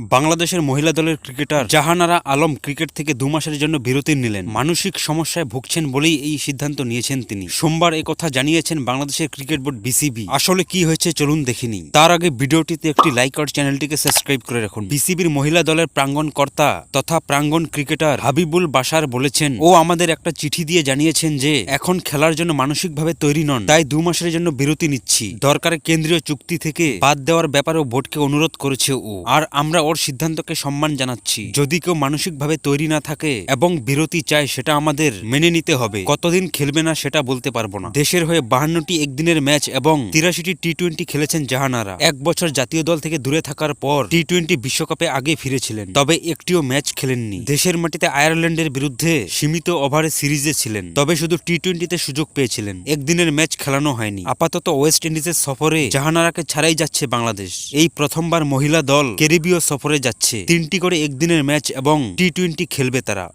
বাংলাদেশের মহিলা দলের ক্রিকেটার জাহানারা আলম ক্রিকেট থেকে দু মাসের জন্য বিরতি নিলেন। মানসিক সমস্যায় ভুগছেন বলেই এই সিদ্ধান্ত নিয়েছেন তিনি। সোমবার কথা জানিয়েছেন বাংলাদেশের ক্রিকেট বোর্ড বিসিবি। আসলে কি হয়েছে চলুন দেখিনি তার আগে ভিডিওটিতে একটি লাইক আর চ্যানেলটিকে সাবস্ক্রাইব করে রাখুন। বিসিবির মহিলা দলের প্রাঙ্গণ কর্তা তথা প্রাঙ্গণ ক্রিকেটার হাবিবুল বাসার বলেছেন, ও আমাদের একটা চিঠি দিয়ে জানিয়েছেন যে, এখন খেলার জন্য মানসিকভাবে তৈরি নন, তাই দু মাসের জন্য বিরতি নিচ্ছি। দরকারে কেন্দ্রীয় চুক্তি থেকে বাদ দেওয়ার ব্যাপারেও বোর্ডকে অনুরোধ করেছে ও। আর আমরা ওর সিদ্ধান্তকে সম্মান জানাচ্ছি। যদি কেউ মানসিকভাবে তৈরি না থাকে এবং বিরতি চায়, সেটা আমাদের মেনে নিতে হবে। কতদিন খেলবে না সেটা বলতে পারব না। দেশের হয়ে বাহান্নটি একদিনের ম্যাচ এবং তিরাশিটি টি টোয়েন্টি খেলেছেন জাহানারা। এক বছর জাতীয় দল থেকে দূরে থাকার পর টি টোয়েন্টি বিশ্বকাপে আগে ফিরেছিলেন। তবে একটিও ম্যাচ খেলেননি। দেশের মাটিতে আয়ারল্যান্ডের বিরুদ্ধে সীমিত ওভারে সিরিজে ছিলেন। তবে শুধু টি টোয়েন্টিতে সুযোগ পেয়েছিলেন। একদিনের ম্যাচ খেলানো হয়নি। আপাতত ওয়েস্ট ইন্ডিজের সফরে জাহানারাকে ছাড়াই যাচ্ছে বাংলাদেশ। এই প্রথমবার মহিলা দল ক্যারিবীয় সফরে যাচ্ছে। তিনটি করে একদিনের ম্যাচ এবং টি টোয়েন্টি খেলবে তারা।